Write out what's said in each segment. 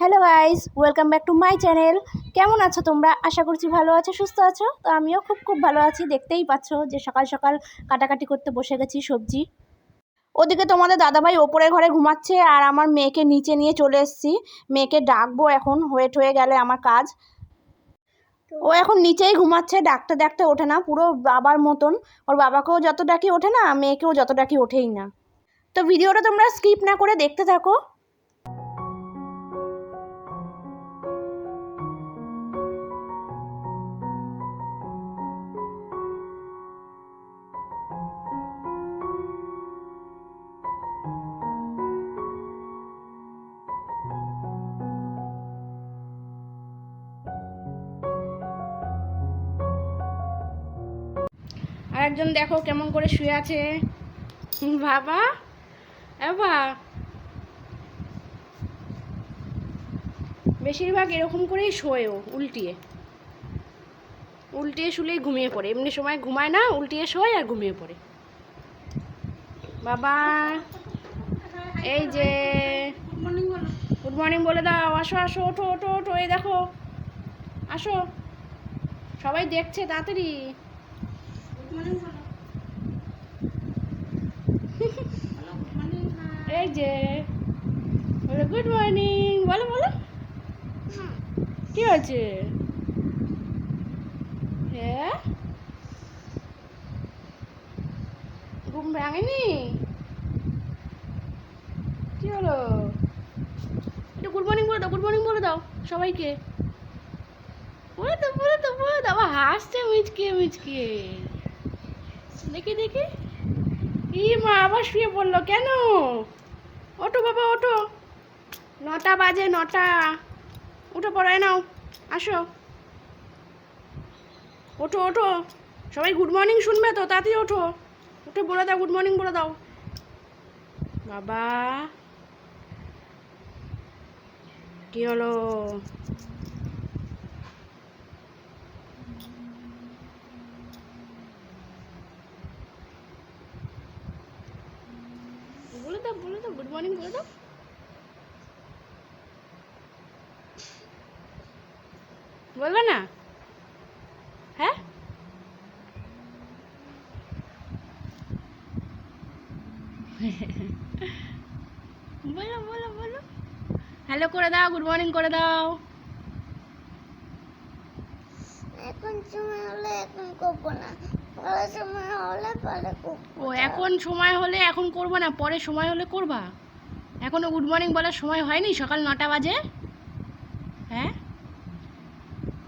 Hello guys welcome back to my channel কেমন আছো তোমরা? আশা করছি ভালো আছো, সুস্থ আছো? তো আমিও খুব খুব ভালো আছি। দেখতেই পাচ্ছ যে সকাল সকাল কাটাকাটি করতে বসে গেছি সবজি। ওদিকে তোমাদের দাদাভাই ওপরের ঘরে ঘুমাচ্ছে আর আমার মেয়েকে নিচে নিয়ে চলে এসেছি। মেয়েকে ডাকবো এখন ওয়েট হয়ে গেলে আমার কাজ। ও এখন নিচেই ঘুমাচ্ছে, ডাকতে ডাকতে ওঠে না, পুরো বাবার মতন। ওর বাবাকেও যত ডাকি ওঠে না, মেয়েকেও যত ডাকি ওঠেই না। তো ভিডিওটা তোমরা স্কিপ না করে দেখতে থাকো। আর একজন দেখো কেমন করে শুয়ে আছে। বাবা বাবা বেশিরভাগ এরকম করেই শোয় ও, উল্টিয়ে। উল্টিয়ে শুলেই ঘুমিয়ে পড়ে। এমনি সময় ঘুমায় না, উল্টিয়ে শোয় আর ঘুমিয়ে পড়ে। বাবা, এই যে গুড মর্নিং বলে দাও। আসো আসো, ওঠো ওঠো ওঠো, এই দেখো। আসো। সবাই দেখছে, তাড়াতাড়ি। এই যে, বলো গুড মর্নিং বলো বলো। কি হয়েছে? হ্যাঁ ঘুম ভাঙেনি? কি হলো? একটু গুড মর্নিং বলে দাও গুড মর্নিং বলে দাও সবাইকে। বলে দাও বলে দাও বলে দাও। হাসছে, মিচকে মিচকে। দেখি দেখি। ই মা, আবার শুয়ে পড়ল কেন? ওঠো বাবা, ওঠো। নটা বাজে, নটা। উঠে, পড়ায় নাও। আসো। ওঠো ওঠো। সবাই গুড মর্নিং শুনবে তো? তাড়াতাড়ি ওঠো। উঠে বলে দাও গুড মর্নিং বলে দাও। বাবা। কি হলো বলে দাও বলে দাও গুড মর্নিং বলে দাও। বলবে না? হ্যাঁ? বলো বলো বলো। হ্যালো করে দাও গুড মর্নিং করে দাও। এখন সময় হলে এখন করব না। পরে সময় হলে পরে ও এখন সময় হলে এখন করব না পরে সময় হলে করবা? এখনও গুড মর্নিং বলার সময় হয়নি? সকাল নটা বাজে? হ্যাঁ?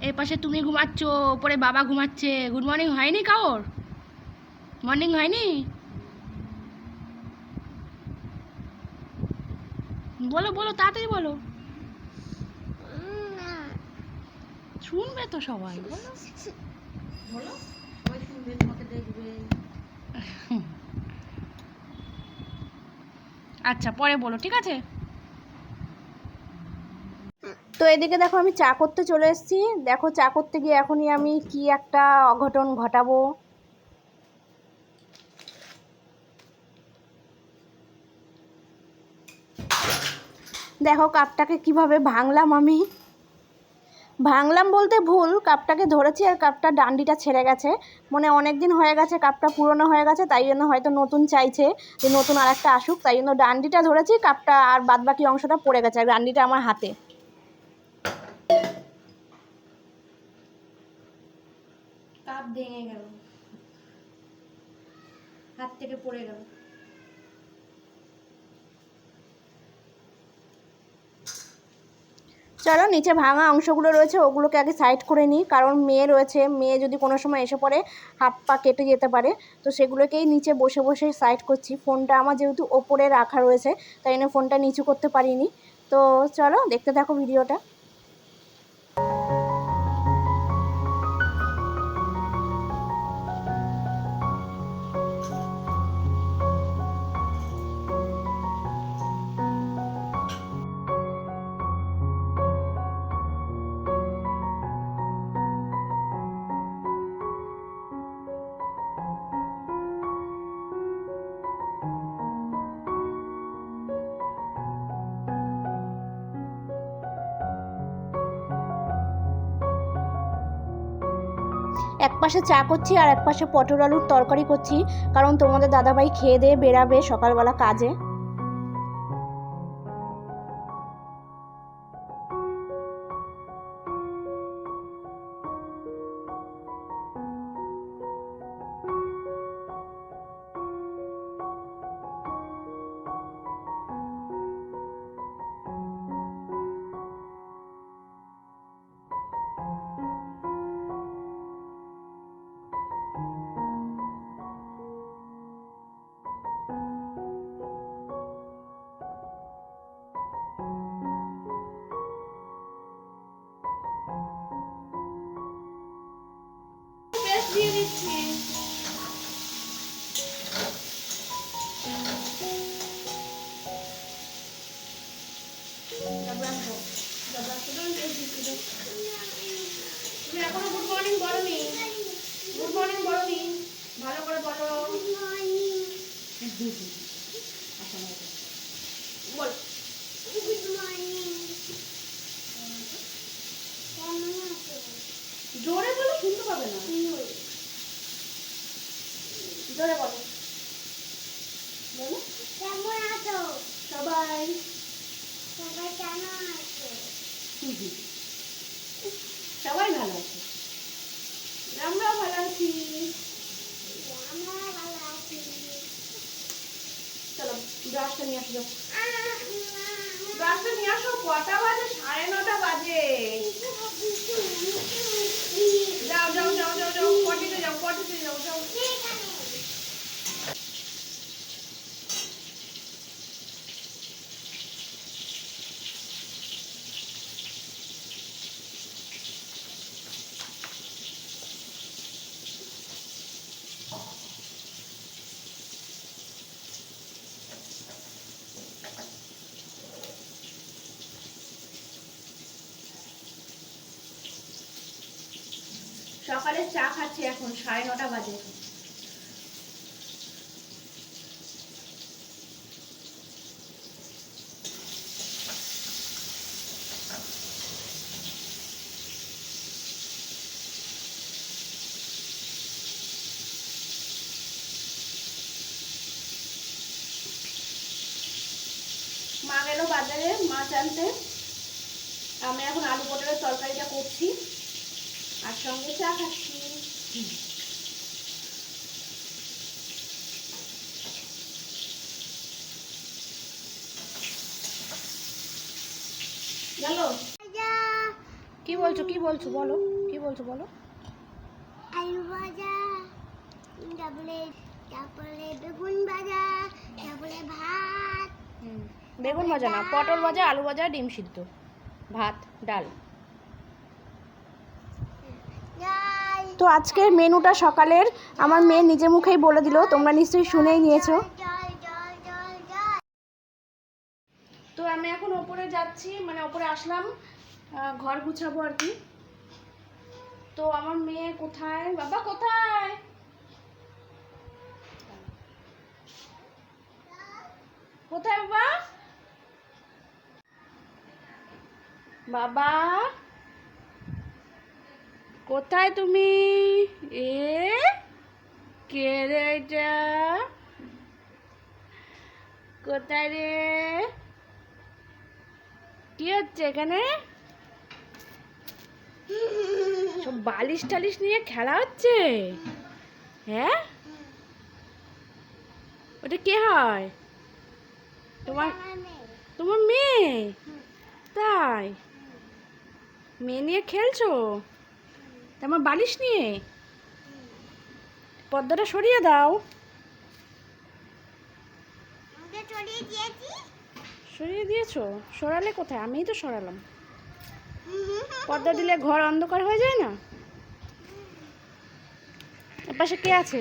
এই পাশে তুমি ঘুমাচ্ছ ওপরে বাবা ঘুমাচ্ছে। গুড মর্নিং হয়নি কাওর মর্নিং হয়নি? বলো বলো তাড়াতাড়ি বলো। শুনবে তো সবাই বলো। আচ্ছা পরে বলো, ঠিক আছে? তো এদিকে দেখো, আমি চা করতে চলে এসেছি। দেখো, চা করতে গিয়ে এখনই আমি কি একটা অঘটন ঘটাবো। দেখো, কাপটাকে কীভাবে ভাঙলাম আমি। ভাঙলাম বলতে ভুল, কাপটাকে ধরেছি আর কাপটার ডান্ডিটা ছেড়ে গেছে। মানে অনেক দিন হয়ে গেছে, কাপটা পুরনো হয়ে গেছে, তাই জন্য হয়তো নতুন চাইছে যে নতুন আর একটা আসুক, তাই জন্য ডান্ডিটা ধরেছি, কাপটা আর বাদবাকি অংশটা পড়ে গেছে, আর ডান্ডিটা আমার হাতে। কাপ ভেঙে গেল। হাত থেকে পড়ে গেল। চলো, নিচে ভাঙা অংশগুলো রয়েছে, ওগুলোকে আগে সাইড করে নিই। কারণ মেয়ে রয়েছে, মেয়ে যদি কোনো সময় এসে পড়ে, হাত পা কেটে যেতে পারে। তো সেগুলোকেই নিচে বসে বসে সাইড করছি। ফোনটা আমার যেহেতু ওপরে রাখা রয়েছে, তাই জন্য ফোনটা নিচু করতে পারিনি। তো চলো, দেখতে থাকো ভিডিওটা। এক পাশে চা করছি আর এক পাশে পটল আলুর তরকারি করছি, কারণ তোমাদের দাদাভাই খেয়ে দিয়ে বেরাবে সকালবেলা কাজে। দিয়ে দিচ্ছি জোরে বলো। কেমন আছো? সবাই। সবাই কেমন আছে? সবাই ভালো আছে। আমরাও ভালো আছি। চলো ব্রাশটা নিয়ে আসো ব্রাশটা নিয়ে আসো কটা বাজে? সাড়ে নটা বাজে। যাও যাও যাও যাও যাও পটিতে যাও পটিতে যাও যাও। সকালে চা খাচ্ছি এখন, সাড়ে নটা বাজে। মা গেল বাজারে মাছ আনতে আমি এখন আলু পটলের তরকারিটা করছি। সঙ্গে চা খাচ্ছি। গেল? কি বলছো কি বলছো বলো কি বলছো বলো? আলু ভাজা তারপরে তারপরে বেগুন ভাজা তারপরে ভাত। বেগুন ভাজা না পটল ভাজা আলু ভাজা ডিম সিদ্ধ ভাত ডাল ডাল তো আজকের মেনুটা সকালের। আমার মেয়ে নিজে মুখেই বলে দিল, তোমরা নিশ্চয়ই শুনেই নিয়েছো। তো আমি এখন ওপরে যাচ্ছি মানে ওপরে আসলাম ঘর গুছাবো আর কি। তো আমার মেয়ে কোথায়? বাবা, কোথায়? কোথায় বাবা? বাবা? কোথায় তুমি? এ কে রে এটা? কোথায় রে? কি হচ্ছে এখানে? সব বালিশ টালিশ নিয়ে খেলা হচ্ছে? হ্যাঁ? ওটা কে হয়? তোমার তোমার মেয়ে? তাই? মেয়ে নিয়ে খেলছো? তা আমার বালিশ নিয়ে। পর্দাটা সরিয়ে দাও। সরিয়ে দিয়েছ। সরালে কোথায়? আমিই তো সরালাম। পর্দা দিলে ঘর অন্ধকার হয়ে যায় না? পাশে কে আছে?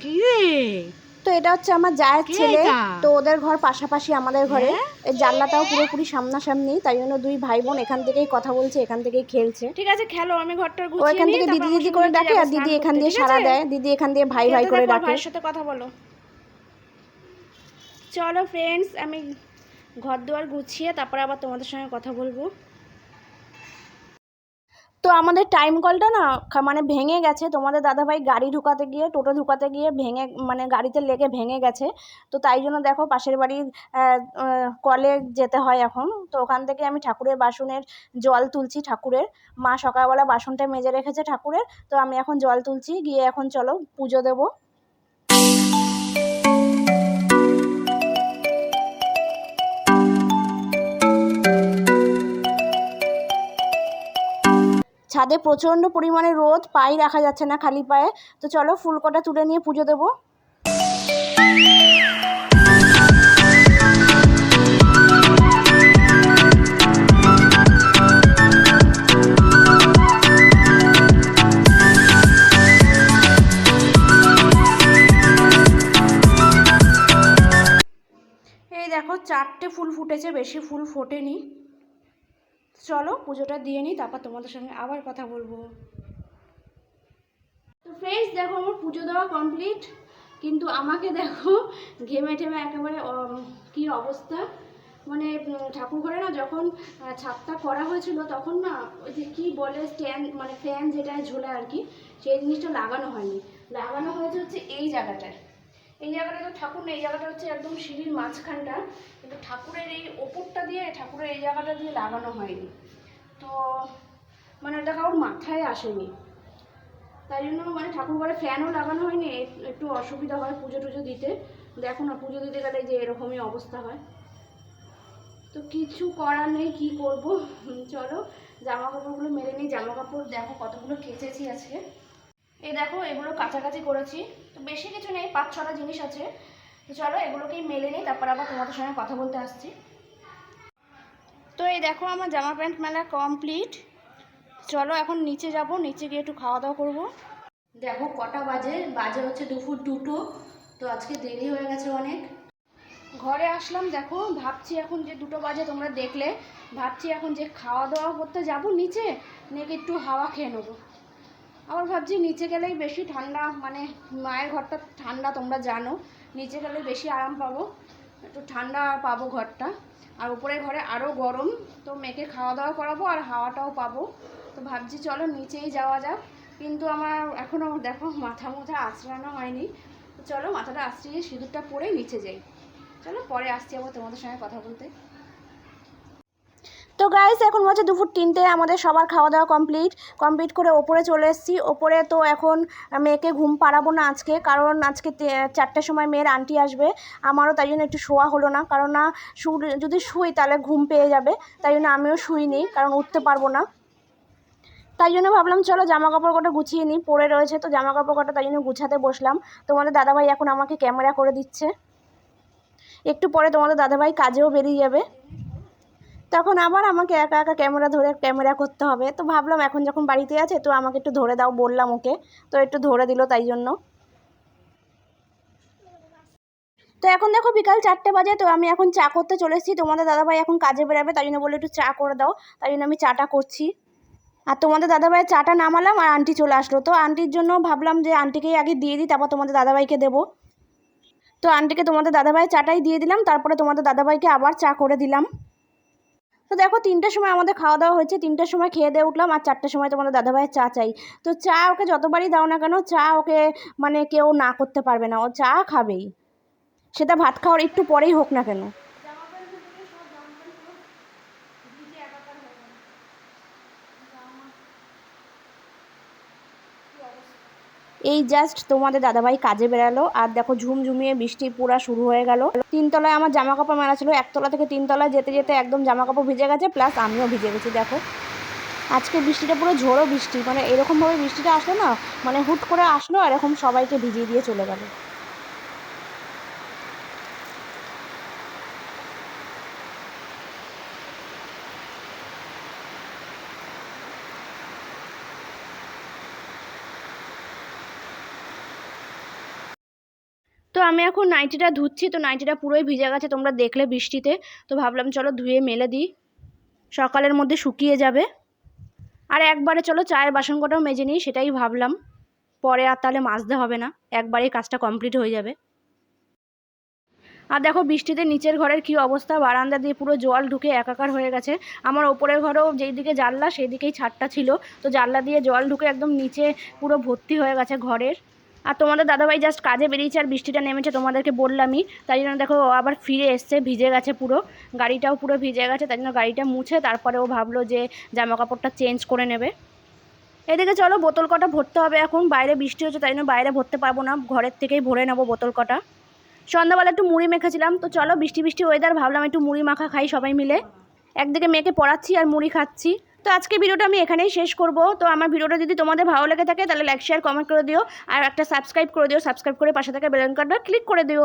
কি রে? তো এটা হচ্ছে আমার জায়ের ছেলে। তো ওদের ঘর পাশাপাশি আমাদের ঘরে। হ্যাঁ? এই জানলাটাও পুরোপুরি সামনাসামনি তাই জন্য দুই ভাই বোন এখান থেকেই কথা বলছে এখান থেকেই খেলছে। ঠিক আছে খেলো আমি ঘরটার ও এখান থেকে দিদি দিদি করে ডাকে আর দিদি এখান দিয়ে সারা দেয় দিদি এখান দিয়ে ভাই ভাই করে ডাকে। ভাইয়ের সাথে কথা বলো। চলো ফ্রেন্ডস আমি ঘর দুয়ার গুছিয়ে তারপরে আবার তোমাদের সঙ্গে কথা বলব। তো আমাদের টাইম কলটা না মানে ভেঙে গেছে। তোমাদের দাদাভাই গাড়ি ঢুকাতে গিয়ে, টোটো ঢুকাতে গিয়ে ভেঙে মানে গাড়িতে লেগে ভেঙে গেছে। তো তাই জন্য দেখো পাশের বাড়ির কলে যেতে হয় এখন। তো ওখান থেকে আমি ঠাকুরের বাসনের জল তুলছি ঠাকুরের। মা সকালবেলা বাসনটা মেজে রেখেছে ঠাকুরের। তো আমি এখন জল তুলছি, গিয়ে এখন চলো পুজো দেবো। ছাদে প্রচণ্ড পরিমাণে রোদ পায়ে রাখা যাচ্ছে না খালি পায়ে। তো চলো ফুলকটা তুলে নিয়ে পুজো দেবো। চারটে ফুল ফুটেছে, বেশি ফুল ফোটেনি। চলো পুজোটা দিয়ে নিই তারপর তোমাদের সঙ্গে আবার কথা বলব। তো ফ্রেন্ডস দেখো আমার পুজো দেওয়া কমপ্লিট কিন্তু আমাকে দেখো ঘেমে ঠেমে একেবারে কি অবস্থা? মানে উম, ঠাকুর ঘরে না যখন ছাপটা করা হয়েছিল তখন না ওই যে কী বলে স্ট্যান্ড মানে ফ্যান যেটা ঝোলে আর কি সেই জিনিসটা লাগানো হয়নি। লাগানো হয়েছে হচ্ছে এই জায়গাটায়। এই জায়গাটা তো ঠাকুর না এই জায়গাটা হচ্ছে একদম সিঁড়ির মাঝখানটা। কিন্তু ঠাকুরের এই ওপরটা দিয়ে, ঠাকুরের এই জায়গাটা দিয়ে লাগানো হয়নি। তো মানে ওটা কারোর মাথায় আসেনি। তাই জন্য মানে ঠাকুর ঘরে ফ্যানও লাগানো হয়নি একটু অসুবিধা হয় পুজো টুজো দিতে। দেখো না, পুজো দিতে গেলে যে এরকমই অবস্থা হয়। তো কিছু করার নেই, কি করব? চলো জামা কাপড়গুলো মেরে নিই। জামা কাপড় দেখো কতগুলো কেচেছি আজকে। এই দেখো, এগুলো কাছাকাছি করেছি। তো বেশি কিছু নেই, পাঁচ ছটা জিনিস আছে। তো চলো, এগুলোকেই মেলে নিই, তারপর আবার তোমাদের সঙ্গে কথা বলতে আসছি। তো এই দেখো, আমার জামা প্যান্ট মেলা কমপ্লিট। চলো, এখন নিচে যাব, নিচে গিয়ে একটু খাওয়া দাওয়া করব। দেখো, কটা বাজে বাজে হচ্ছে দুপুর দুটো, তো আজকে দেরি হয়ে গেছে অনেক। ঘরে আসলাম, দেখো, ভাবছি এখন যে দুটো বাজে তোমরা দেখলে, ভাবছি এখন যে খাওয়া দাওয়া করতে যাব নিচে, নাকি একটু হাওয়া খেয়ে নেব। আবার ভাবছি নিচে গেলেই বেশি ঠান্ডা মানে মায়ের ঘরটা ঠান্ডা তোমরা জানো। নিচে গেলে বেশি আরাম পাবো। একটু ঠান্ডা পাবো ঘরটা। আর উপরের ঘরে আরও গরম, তো মেয়েকে খাওয়া দাওয়া করাবো আর হাওয়াটাও পাবো। তো ভাবছি চলো নিচেই যাওয়া যাক। কিন্তু আমার এখনও দেখো মাথা মোথা আঁচড়ানো হয়নি। চলো মাথাটা আঁচড়িয়ে সিঁদুরটা পরে নিচে যাই। চলো পরে আসছি আবার তোমাদের সঙ্গে কথা বলতে। তো গাইস এখন হচ্ছে দুপুর তিনটে, আমাদের সবার খাওয়া দাওয়া কমপ্লিট কমপ্লিট করে ওপরে চলে এসেছি। ওপরে তো এখন মেয়েকে ঘুম পাড়াবো না আজকে, কারণ আজকে চারটের সময় মেয়ের আন্টি আসবে। আমারও তাই জন্য একটু শোয়া হলো না, কারণ না যদি শুই তাহলে ঘুম পেয়ে যাবে, তাই জন্য আমিও শুইনি কারণ উঠতে পারব না। তাই জন্য ভাবলাম, চলো জামা কাপড় কটা গুছিয়ে নিই, পরে রয়েছে তো জামা কাপড় কটা তাই জন্য গুছাতে বসলাম। তোমাদের দাদাভাই এখন আমাকে ক্যামেরা করে দিচ্ছে। একটু পরে তোমাদের দাদাভাই কাজেও বেরিয়ে যাবে। তখন আবার আমাকে একা একা ক্যামেরা ধরে ক্যামেরা করতে হবে। তো ভাবলাম এখন যখন বাড়িতে আছে, তো আমাকে একটু ধরে দাও বললাম ওকে। তো একটু ধরে দিল তাই জন্য। তো এখন দেখো বিকাল চারটে বাজে, তো আমি এখন চা করতে চলে এসেছি। তোমাদের দাদাভাই এখন কাজে বেরাবে, তাই জন্য বলে একটু চা করে দাও। তাই জন্য আমি চাটা করছি। আর তোমাদের দাদাভাইয়ের চাটা নামালাম আর আন্টি চলে আসলো। তো আন্টির জন্য ভাবলাম যে আন্টিকেই আগে দিয়ে দিই, তারপর তোমাদের দাদাভাইকে দেবো। তো আন্টিকে তোমাদের দাদাভাই চাটাই দিয়ে দিলাম, তারপরে তোমাদের দাদাভাইকে আবার চা করে দিলাম। তো দেখো তিনটের সময় আমাদের খাওয়া দাওয়া হয়েছে, তিনটের সময় খেয়ে দিয়ে উঠলাম আর চারটের সময় তোমাদের দাদাভাইয়ের চা চাই। তো চা ওকে যতবারই দাও না কেন, চা ওকে মানে কেউ না করতে পারবে না, ও চা খাবেই। সেটা ভাত খাওয়ার একটু পরেই হোক না কেন। এই জাস্ট তোমাদের দাদাভাই কাজে বেরালো। আর দেখো ঝুমঝুমিয়ে বৃষ্টি পুরা শুরু হয়ে গেল। তিনতলায় আমার জামা কাপড় মেলা ছিল। একতলা থেকে তিনতলায় যেতে যেতে একদম জামা কাপড় ভিজে গেছে প্লাস আমিও ভিজে গেছি, দেখো। আজকে বৃষ্টিটা পুরো ঝোড়ো বৃষ্টি মানে এরকমভাবে বৃষ্টিটা আসলো না মানে হুট করে আসলো আর এরকম সবাইকে ভিজিয়ে দিয়ে চলে গেল। আমি এখন নাইটিটা ধুচ্ছি, তো নাইটিটা পুরোই ভিজে গেছে, তোমরা দেখলে বৃষ্টিতে। তো ভাবলাম চলো ধুয়ে মেলে দিই, সকালের মধ্যে শুকিয়ে যাবে। আর একবারে চলো চায়ের বাসন কটাও মেজে নিই, সেটাই ভাবলাম। পরে আর তাহলে মাজতে হবে না, একবারেই কাজটা কমপ্লিট হয়ে যাবে। আর দেখো বৃষ্টিতে নিচের ঘরের কি অবস্থা, বারান্দা দিয়ে পুরো জল ঢুকে একাকার হয়ে গেছে। আমার ওপরের ঘরেও যেই দিকে জানলা সেই দিকেই ছাদটা ছিল। তো জানলা দিয়ে জল ঢুকে একদম নিচে পুরো ভর্তি হয়ে গেছে ঘরের। আর তোমাদের দাদাভাই জাস্ট কাজে বেরিয়েছে আর বৃষ্টিটা নেমেছে, তোমাদেরকে বললামই। তাই জন্য দেখো, ও আবার ফিরে এসছে, ভিজে গেছে পুরো। গাড়িটাও পুরো ভিজে গেছে, তাই জন্য গাড়িটা মুছে, তারপরে ও ভাবলো যে জামা কাপড়টা চেঞ্জ করে নেবে। এদিকে চলো, বোতল কটা ভরতে হবে এখন, বাইরে বৃষ্টি হচ্ছে, তাই জন্য বাইরে ভরতে পারব না, ঘরের থেকেই ভরে নেব বোতল কটা। সন্ধ্যাবেলা একটু মুড়ি মেখেছিলাম, তো চলো বৃষ্টি বৃষ্টি ওয়েদার ভাবলাম একটু মুড়ি মাখা খাই সবাই মিলে। একদিকে মেয়েকে পড়াচ্ছি আর মুড়ি খাচ্ছি। তো আজকে ভিডিওটা আমি এখানেই শেষ করব। তো আমার ভিডিওটা যদি তোমাদের ভালো লেগে থাকে, তাহলে লাইক শেয়ার কমেন্ট করে দিও। আর একটা সাবস্ক্রাইব করে দিও। সাবস্ক্রাইব করে পাশে থাকা কার্ডটা ক্লিক করে দিও।